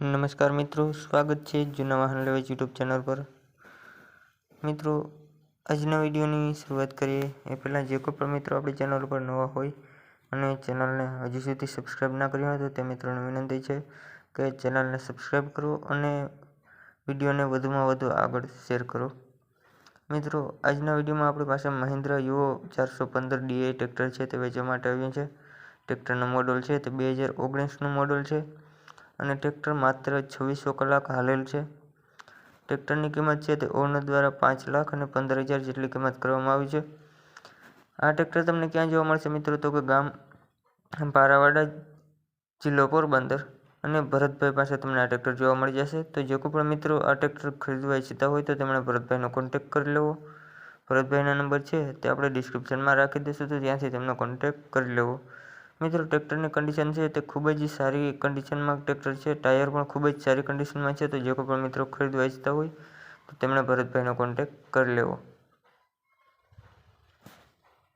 નમસ્કાર મિત્રો, સ્વાગત છે જૂના વાહન લેવાજ યુટ્યુબ ચેનલ પર. મિત્રો, આજના વિડીયોની શરૂઆત કરીએ. એ પહેલાં જે કોઈ પણ મિત્રો આપણી ચેનલ પર નવા હોય અને ચેનલને હજુ સુધી સબસ્ક્રાઈબ ના કરી હોય તો તે મિત્રોને વિનંતી છે કે ચેનલને સબસ્ક્રાઈબ કરો અને વિડીયોને વધુમાં વધુ આગળ શેર કરો. મિત્રો, આજના વિડીયોમાં આપણી પાસે મહિન્દ્રા યુઓ ચારસો પંદર ડીએ ટ્રેક્ટર છે તે વેચવા માટે આવ્યું છે. ટ્રેક્ટરનું મોડલ છે તે બે હજાર ઓગણીસનું મોડલ છે. અને ટ્રેક્ટર માત્ર છવ્વીસો કલાક હાલેલ છે. ટ્રેક્ટરની કિંમત છે તે ઓનર દ્વારા પાંચ લાખ અને પંદર હજાર જેટલી કિંમત કરવામાં આવી છે. આ ટ્રેક્ટર તમને ક્યાં જોવા મળશે મિત્રો? તો કે ગામ પારાવાડા જિલ્લો પોરબંદર અને ભરતભાઈ પાસે તમને આ ટ્રેક્ટર જોવા મળી જશે. તો જે કોઈ પણ મિત્રો આ ટ્રેક્ટર ખરીદવા ઈચ્છતા હોય તો તેમણે ભરતભાઈનો કોન્ટેક કરી લેવો. ભરતભાઈના નંબર છે તે આપણે ડિસ્ક્રિપ્શનમાં રાખી દઈશું. તો ત્યાંથી તેમનો કોન્ટેક કરી લેવો. મિત્રો ટ્રેક્ટરની કન્ડિશન છે તે ખૂબ જ સારી કન્ડિશનમાં ટ્રેક્ટર છે. ટાયર પણ ખૂબ જ સારી કન્ડિશનમાં છે. તો જે કોઈ પણ મિત્રો ખરીદવા ઈચ્છતા હોય તો તેમણે ભરતભાઈનો કોન્ટેક્ટ કરી લેવો.